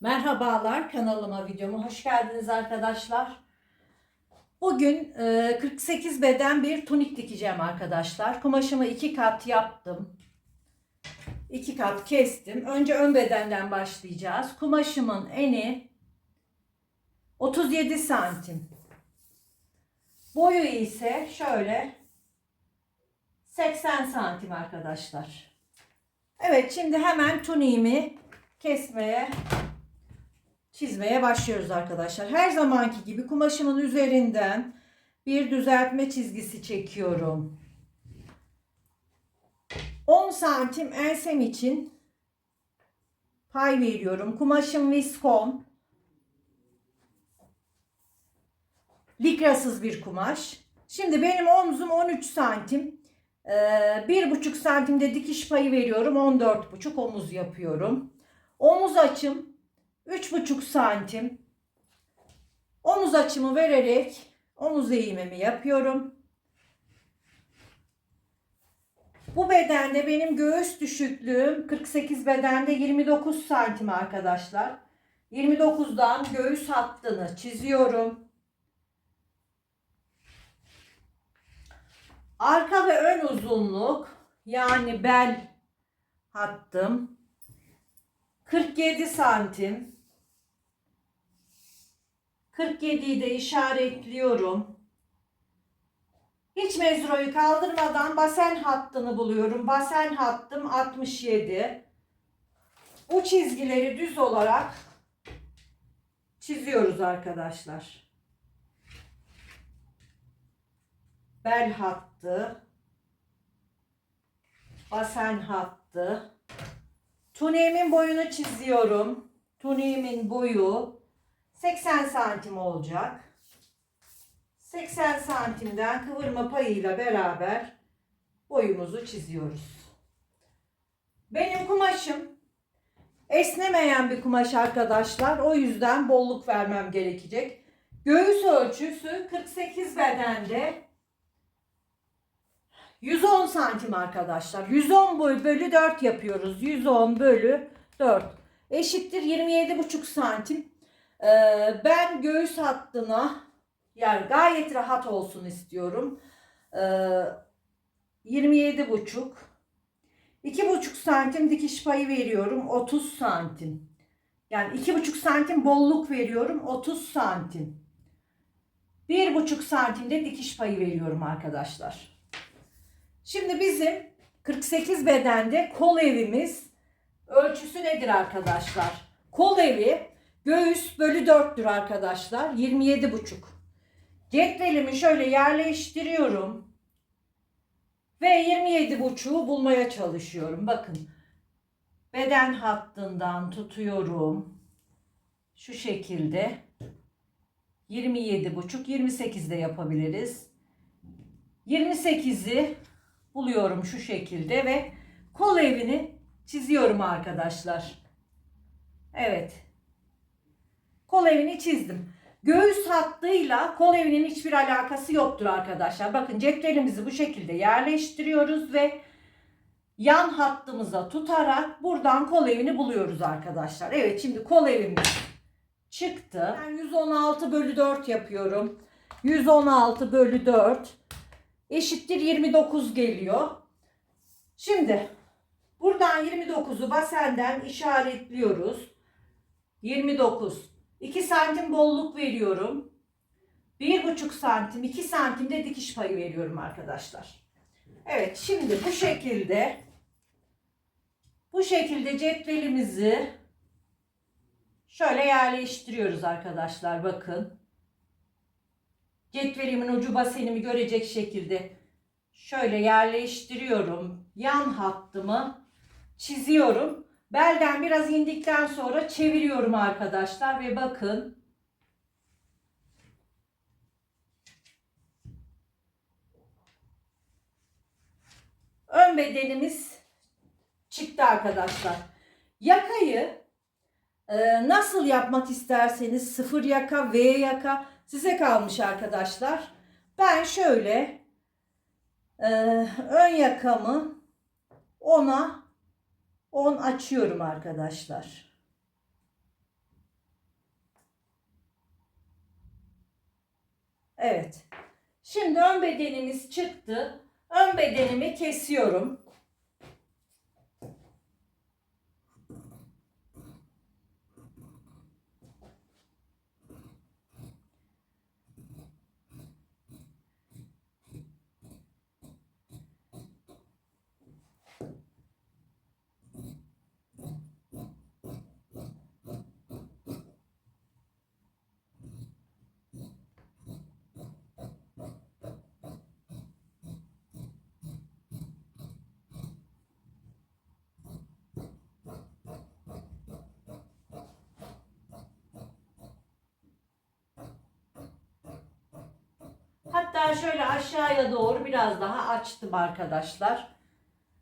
Merhabalar kanalıma videoma hoş geldiniz arkadaşlar. Bugün e, 48 beden bir tunik dikeceğim arkadaşlar. Kumaşımı iki kat yaptım. İki kat kestim. Önce ön bedenden başlayacağız. Kumaşımın eni 37 santim. Boyu ise şöyle 80 santim arkadaşlar. Evet şimdi hemen tuniğimi kesmeye çizmeye başlıyoruz arkadaşlar. Her zamanki gibi kumaşımın üzerinden bir düzeltme çizgisi çekiyorum. 10 santim ensem için pay veriyorum. Kumaşım viskon. Likrasız bir kumaş. Şimdi benim omzum 13 santim. Ee, bir buçuk santimde dikiş payı veriyorum. 14 buçuk omuz yapıyorum. Omuz açım 3,5 santim omuz açımı vererek omuz eğimimi yapıyorum. Bu bedende benim göğüs düşüklüğüm 48 bedende 29 santim arkadaşlar. 29'dan göğüs hattını çiziyorum. Arka ve ön uzunluk yani bel hattım 47 santim. 47'yi de işaretliyorum. Hiç mezroyu kaldırmadan basen hattını buluyorum. Basen hattım 67. Bu çizgileri düz olarak çiziyoruz arkadaşlar. Bel hattı, basen hattı, Tuniğimin boyunu çiziyorum. Tuniğimin boyu 80 santim olacak. 80 santimden kıvırma payıyla beraber boyumuzu çiziyoruz. Benim kumaşım esnemeyen bir kumaş arkadaşlar. O yüzden bolluk vermem gerekecek. Göğüs ölçüsü 48 bedende 110 santim arkadaşlar. 110 bölü 4 yapıyoruz. 110 bölü 4 eşittir 27,5 santim. Ee, ben göğüs hattına yani gayet rahat olsun istiyorum. Ee, 27,5 2,5 santim dikiş payı veriyorum. 30 santim. Yani 2,5 santim bolluk veriyorum. 30 santim. 1,5 santimde dikiş payı veriyorum arkadaşlar. Şimdi bizim 48 bedende kol evimiz ölçüsü nedir arkadaşlar? Kol evi göğüs bölü 4'tür arkadaşlar. 27 buçuk. Cetvelimi şöyle yerleştiriyorum. Ve 27 buçuğu bulmaya çalışıyorum. Bakın. Beden hattından tutuyorum. Şu şekilde. 27 buçuk 28 de yapabiliriz. 28'i buluyorum şu şekilde ve kol evini çiziyorum arkadaşlar. Evet. Kol evini çizdim. Göğüs hattıyla kol evinin hiçbir alakası yoktur arkadaşlar. Bakın cetvelimizi bu şekilde yerleştiriyoruz ve yan hattımıza tutarak buradan kol evini buluyoruz arkadaşlar. Evet şimdi kol evimiz çıktı. Ben 116 bölü 4 yapıyorum. 116 bölü 4 eşittir 29 geliyor. Şimdi buradan 29'u basenden işaretliyoruz. 29. 2 santim bolluk veriyorum. 1,5 santim, 2 santimde dikiş payı veriyorum arkadaşlar. Evet şimdi bu şekilde bu şekilde cetvelimizi şöyle yerleştiriyoruz arkadaşlar bakın cetvelimin ucu basenimi görecek şekilde şöyle yerleştiriyorum. Yan hattımı çiziyorum. Belden biraz indikten sonra çeviriyorum arkadaşlar ve bakın. Ön bedenimiz çıktı arkadaşlar. Yakayı e, nasıl yapmak isterseniz sıfır yaka, V yaka size kalmış arkadaşlar. Ben şöyle e, ön yakamı ona 10 açıyorum arkadaşlar. Evet. Şimdi ön bedenimiz çıktı. Ön bedenimi kesiyorum. Hatta şöyle aşağıya doğru biraz daha açtım arkadaşlar.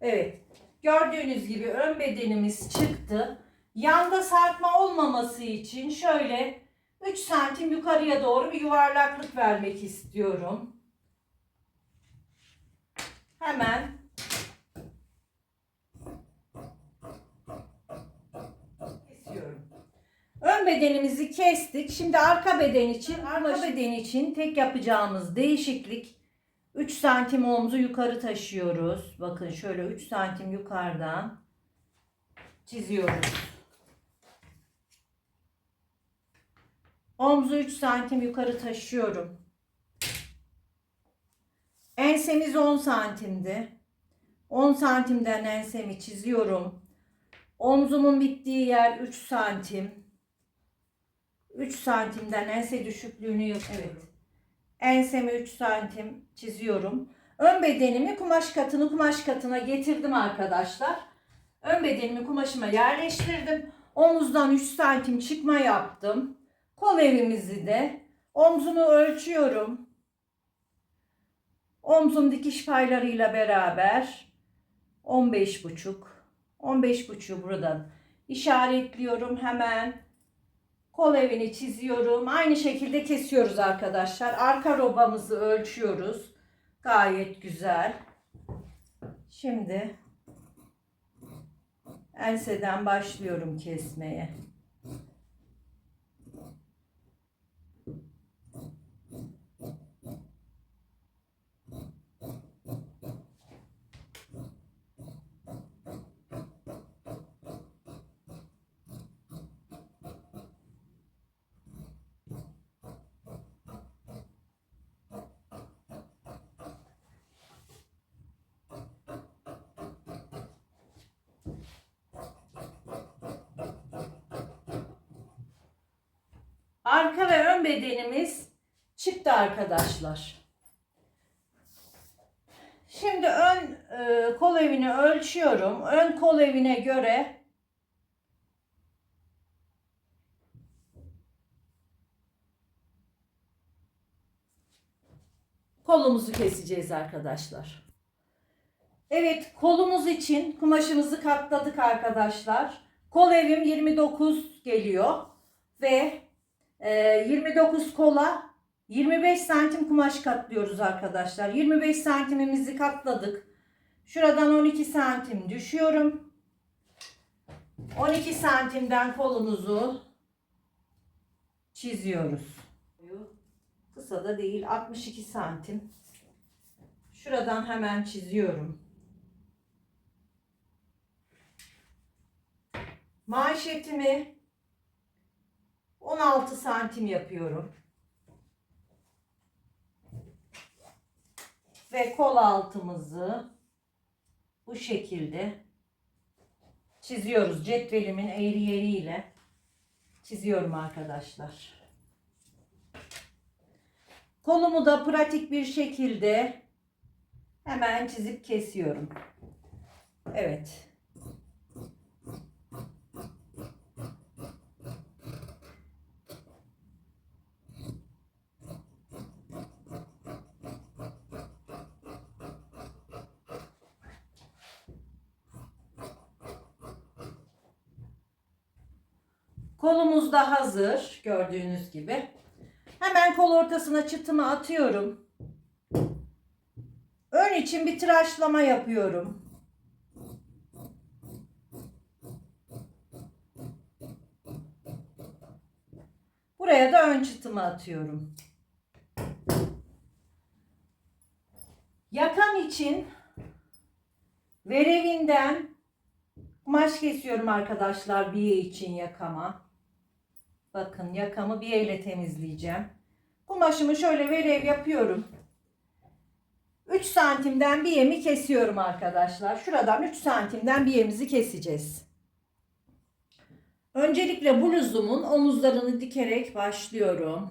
Evet. Gördüğünüz gibi ön bedenimiz çıktı. Yanda sarkma olmaması için şöyle 3 santim yukarıya doğru bir yuvarlaklık vermek istiyorum. Hemen kesiyorum. Ön bedenimizi kestik. Şimdi arka beden için, arka beden için tek yapacağımız değişiklik 3 santim omuzu yukarı taşıyoruz. Bakın şöyle 3 santim yukarıdan çiziyoruz. Omzu 3 santim yukarı taşıyorum. Ensemiz 10 santimdi. 10 santimden ensemi çiziyorum. Omzumun bittiği yer 3 santim. 3 santimden ense düşüklüğünü yapıyorum. Evet. Ensemi 3 santim çiziyorum. Ön bedenimi kumaş katını kumaş katına getirdim arkadaşlar. Ön bedenimi kumaşıma yerleştirdim. Omuzdan 3 santim çıkma yaptım. Kol evimizi de omzumu ölçüyorum. Omzum dikiş paylarıyla beraber 15 buçuk. 15 buçuğu buradan işaretliyorum hemen. Kol evini çiziyorum. Aynı şekilde kesiyoruz arkadaşlar. Arka robamızı ölçüyoruz. Gayet güzel. Şimdi enseden başlıyorum kesmeye. Arka ve ön bedenimiz çıktı arkadaşlar. Şimdi ön e, kol evini ölçüyorum. Ön kol evine göre kolumuzu keseceğiz arkadaşlar. Evet kolumuz için kumaşımızı katladık arkadaşlar. Kol evim 29 geliyor ve 29 kola 25 santim kumaş katlıyoruz arkadaşlar. 25 santimimizi katladık. Şuradan 12 santim düşüyorum. 12 santimden kolumuzu çiziyoruz. Kısa da değil 62 santim. Şuradan hemen çiziyorum. Manşetimi 16 santim yapıyorum. Ve kol altımızı bu şekilde çiziyoruz. Cetvelimin eğri yeriyle çiziyorum arkadaşlar. Kolumu da pratik bir şekilde hemen çizip kesiyorum. Evet. Kolumuz da hazır gördüğünüz gibi. Hemen kol ortasına çıtımı atıyorum. Ön için bir tıraşlama yapıyorum. Buraya da ön çıtımı atıyorum. Yakam için verevinden kumaş kesiyorum arkadaşlar biye için yakama. Bakın yakamı biyeyle temizleyeceğim. Kumaşımı şöyle verev yapıyorum. 3 santimden biyemi kesiyorum arkadaşlar. Şuradan 3 santimden biyemizi keseceğiz. Öncelikle bluzumun omuzlarını dikerek başlıyorum.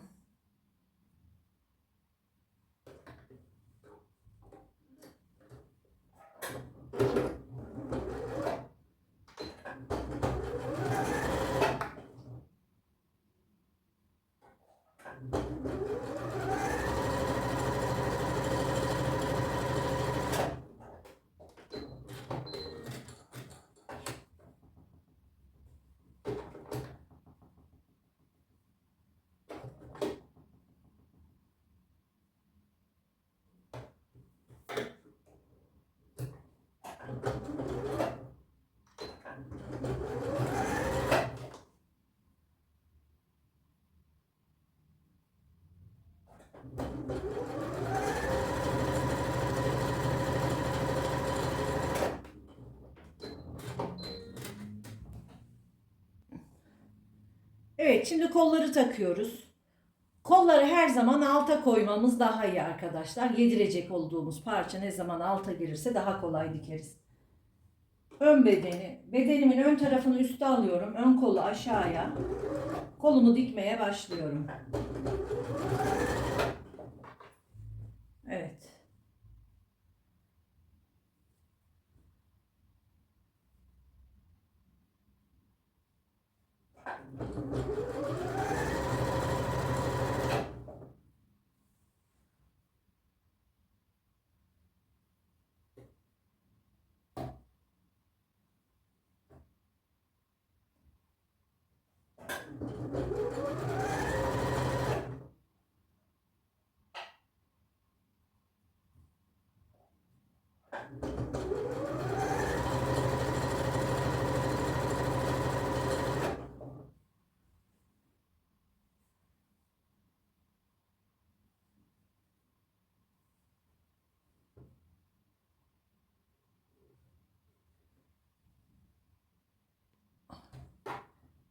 Evet şimdi kolları takıyoruz. Kolları her zaman alta koymamız daha iyi arkadaşlar. Yedirecek olduğumuz parça ne zaman alta girirse daha kolay dikeriz. Ön bedeni, bedenimin ön tarafını üste alıyorum. Ön kolu aşağıya. Kolumu dikmeye başlıyorum. Evet.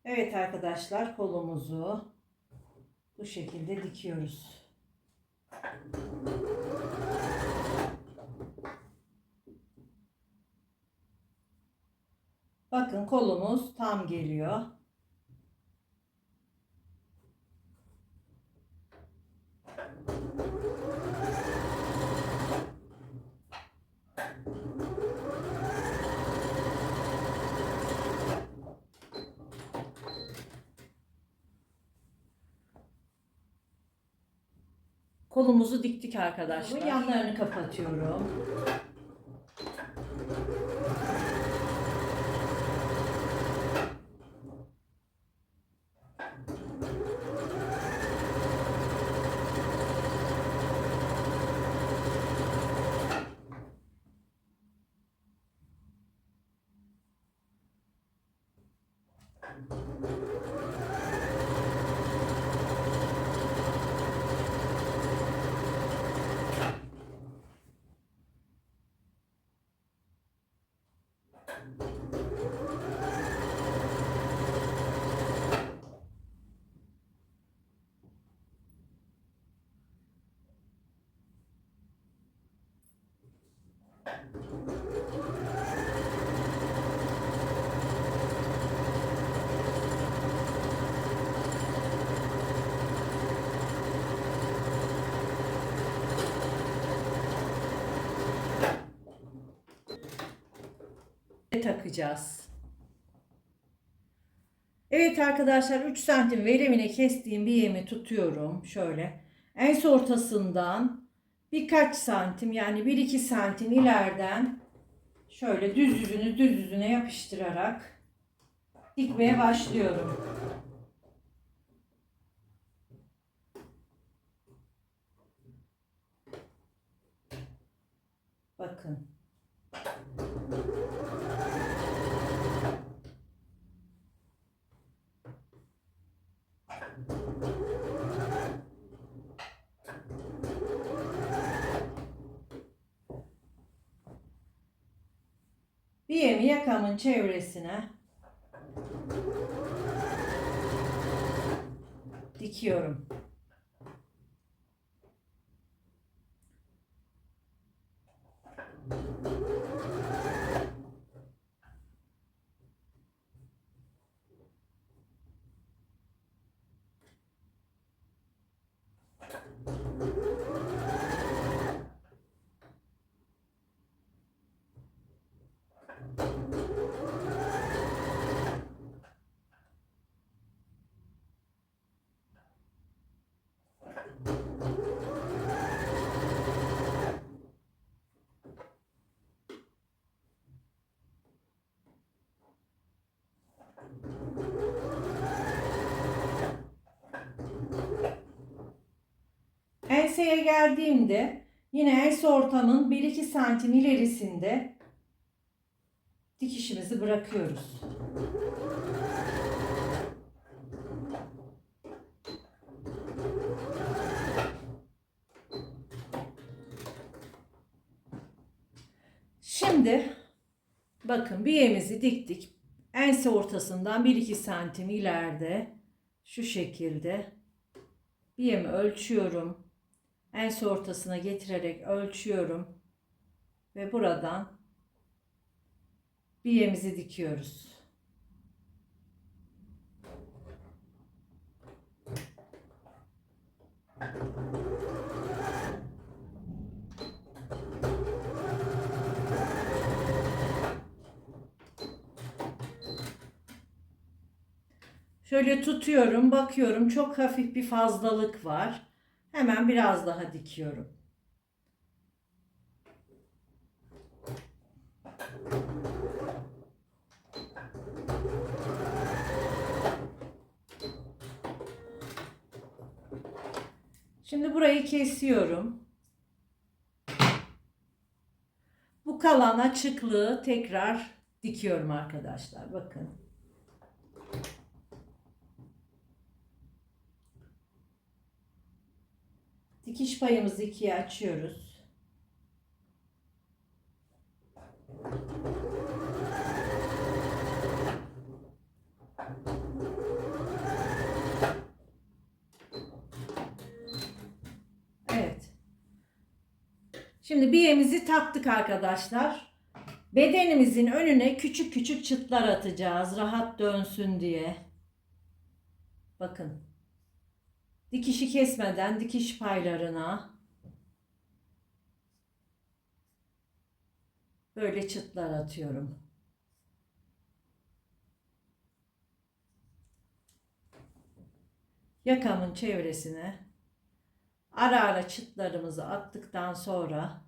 Evet arkadaşlar kolumuzu bu şekilde dikiyoruz. Bakın kolumuz tam geliyor. Kolumuzu diktik arkadaşlar. Yanlarını kapatıyorum. Takacağız. Evet arkadaşlar 3 santim veremine kestiğim bir yemi tutuyorum. Şöyle en ortasından birkaç santim yani 1-2 santim ileriden şöyle düz yüzünü düz yüzüne yapıştırarak dikmeye başlıyorum. Bakın. Biyemi yakamın çevresine dikiyorum. Enseye geldiğimde yine ense ortamın 1-2 santim ilerisinde dikişimizi bırakıyoruz. Şimdi bakın biyemizi diktik. Ense ortasından 1-2 santim ileride şu şekilde biyemi ölçüyorum. Ense ortasına getirerek ölçüyorum. Ve buradan biyemizi dikiyoruz. Şöyle tutuyorum, bakıyorum çok hafif bir fazlalık var. Hemen biraz daha dikiyorum. Şimdi burayı kesiyorum. Bu kalan açıklığı tekrar dikiyorum arkadaşlar. Bakın. Dikiş payımızı ikiye açıyoruz. Evet. Şimdi biyemizi taktık arkadaşlar. Bedenimizin önüne küçük küçük çıtlar atacağız. Rahat dönsün diye. Bakın. Dikişi kesmeden dikiş paylarına böyle çıtlar atıyorum. Yakamın çevresine ara ara çıtlarımızı attıktan sonra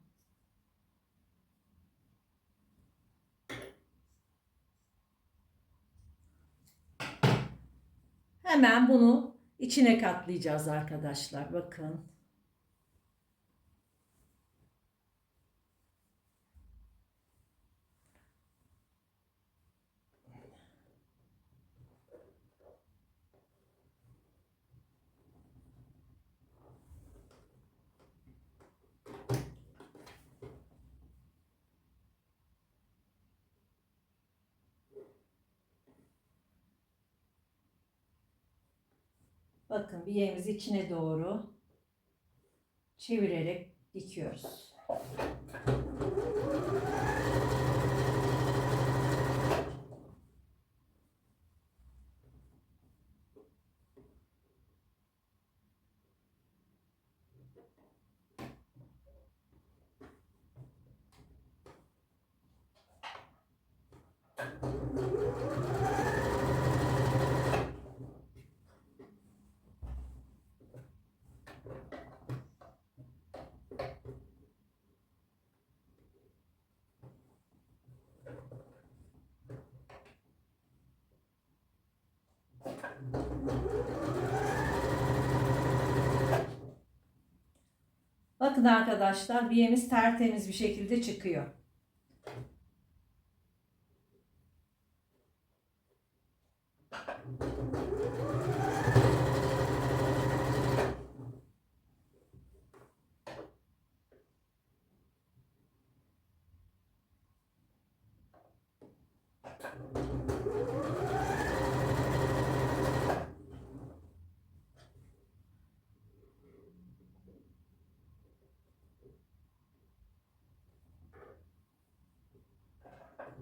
hemen bunu içine katlayacağız arkadaşlar. Bakın. Bakın bilyemizi içine doğru çevirerek dikiyoruz. Bakın arkadaşlar biyemiz tertemiz bir şekilde çıkıyor.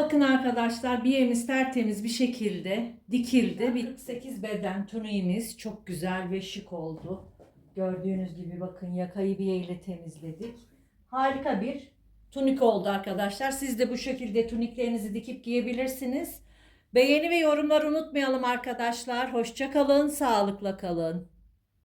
Bakın arkadaşlar biyemiz tertemiz bir şekilde dikildi. Bir 48 beden tuniğimiz çok güzel ve şık oldu. Gördüğünüz gibi bakın yakayı biyeyle temizledik. Harika bir tunik oldu arkadaşlar. Siz de bu şekilde tuniklerinizi dikip giyebilirsiniz. Beğeni ve yorumlar unutmayalım arkadaşlar. Hoşça kalın, sağlıkla kalın.